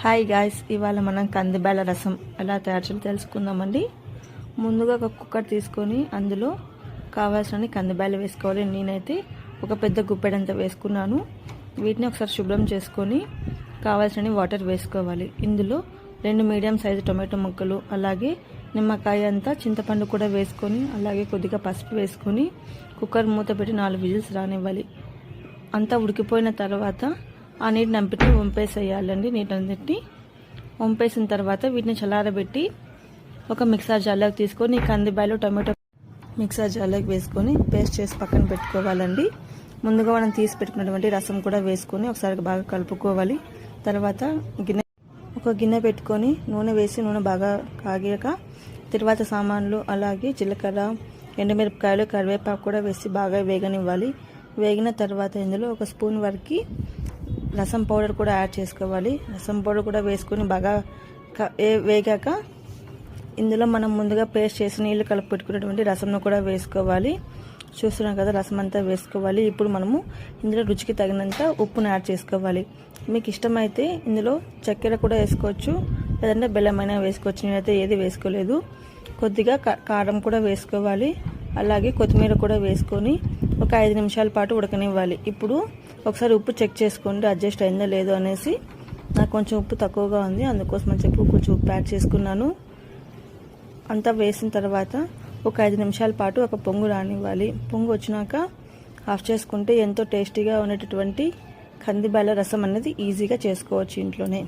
Hi guys ఇవాళ మనం కందిబేళ రసం ఎలా తయారు చేయాలో తెలుసుకుందామండి. ముందుగా ఒక కుక్కర్ తీసుకొని అందులో కావాల్సిన కందిబేళ వేసుకోవాలి. నేనైతే ఒక పెద్ద గుప్పెడంత వేసుకున్నాను. వీటిని ఒకసారి శుభ్రం చేసుకొని కావాల్సిన వాటర్ వేసుకోవాలి. ఇందులో రెండు మీడియం సైజు టొమాటో ముక్కలు అలాగే నిమ్మకాయ అంతా చింతపండు కూడా వేసుకొని అలాగే కొద్దిగా పసుపు వేసుకొని కుక్కర్ మూత పెట్టి నాలుగు విజిల్స్ రానివ్వాలి. అంతా ఉడికిపోయిన తర్వాత ఆ నీటి నంపిటి వంపేసేయాలండి. నీటన్నిటిని వంపేసిన తర్వాత వీటిని చల్లారబెట్టి ఒక మిక్సర్ జార్లోకి తీసుకొని కందిబాయలు టమాటో మిక్సర్ జార్లోకి వేసుకొని పేస్ట్ చేసి పక్కన పెట్టుకోవాలండి. ముందుగా మనం తీసి పెట్టుకున్నటువంటి రసం కూడా వేసుకొని ఒకసారి బాగా కలుపుకోవాలి. తర్వాత గిన్నె ఒక గిన్నె పెట్టుకొని నూనె వేసి నూనె బాగా కాగాక తర్వాత సామాన్లు అలాగే జీలకర్ర ఎండుమిరపకాయలు కరివేపాకు కూడా వేసి బాగా వేగనివ్వాలి. వేగిన తర్వాత ఇందులో ఒక స్పూన్ వరకు రసం పౌడర్ కూడా యాడ్ చేసుకోవాలి. రసం పౌడర్ కూడా వేసుకొని బాగా క- వేగాక ఇందులో మనం ముందుగా పేస్ట్ చేసి నీళ్ళు కలిపి పెట్టుకున్నటువంటి రసంను కూడా వేసుకోవాలి. చూస్తున్నాం కదా రసం అంతా వేసుకోవాలి. ఇప్పుడు మనము ఇందులో రుచికి తగినంత ఉప్పును యాడ్ చేసుకోవాలి. మీకు ఇష్టమైతే ఇందులో చక్కెర కూడా వేసుకోవచ్చు. లేదంటే బెల్లమైనా వేసుకోవచ్చు. నేనైతే ఏది వేసుకోలేదు. కొద్దిగా కారం కూడా వేసుకోవాలి. అలాగే కొత్తిమీర కూడా వేసుకొని ఒక ఐదు నిమిషాల పాటు ఉడకనివ్వాలి. ఇప్పుడు ఒకసారి ఉప్పు చెక్ చేసుకోండి అడ్జస్ట్ అయిందో లేదో అనేసి. నాకు కొంచెం ఉప్పు తక్కువగా ఉంది అందుకోసం అని చెప్పి కొంచెం ఉప్పు యాడ్ చేసుకున్నాను. అంతా వేసిన తర్వాత ఒక ఐదు నిమిషాల పాటు ఒక పొంగు రానివ్వాలి. పొంగు వచ్చినాక ఆఫ్ చేసుకుంటే ఎంతో టేస్టీగా ఉండేటటువంటి కందిబాల రసం అనేది ఈజీగా చేసుకోవచ్చు ఇంట్లోనే.